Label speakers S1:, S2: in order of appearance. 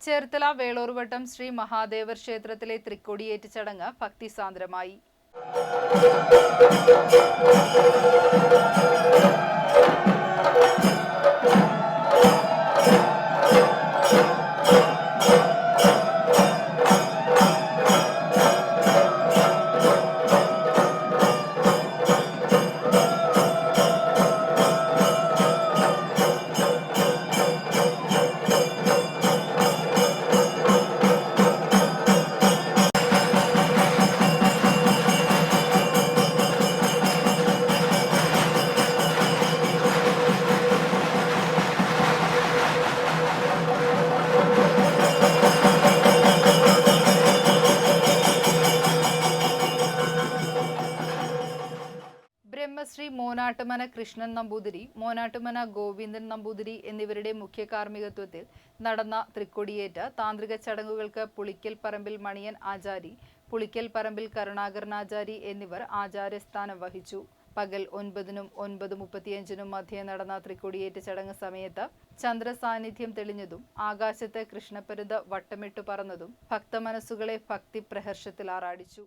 S1: ചേർത്തല വേളൂർവട്ടം ശ്രീ മഹാദേവർ ക്ഷേത്രത്തിലെ തൃക്കൊടിയേറ്റ് ചടങ്ങ് ഭക്തിസാന്ദ്രമായി ബ്രഹ്മശ്രീ മോനാട്ടുമന കൃഷ്ണൻ നമ്പൂതിരി മോനാട്ടുമന ഗോവിന്ദൻ നമ്പൂതിരി എന്നിവരുടെ മുഖ്യ കാർമ്മികത്വത്തിൽ നടന്ന തൃക്കൊടിയേറ്റ താന്ത്രിക ചടങ്ങുകൾക്ക് പുളിക്കൽ പറമ്പിൽ മണിയൻ ആചാരി പുളിക്കൽ പറമ്പിൽ കരുണാകരനാചാരി എന്നിവർ ആചാര്യസ്ഥാനം വഹിച്ചു. പകൽ ഒൻപതിനും ഒൻപത് മുപ്പത്തിയഞ്ചിനും മധ്യേ നടന്ന തൃക്കൊടിയേറ്റ ചടങ്ങ് സമയത്ത് ചന്ദ്രസാന്നിധ്യം തെളിഞ്ഞതും ആകാശത്തെ കൃഷ്ണപ്പരുത് വട്ടമിട്ടു പറന്നതും ഭക്തമനസ്സുകളെ ഭക്തി പ്രഹർഷത്തിൽ ആറാടിച്ചു.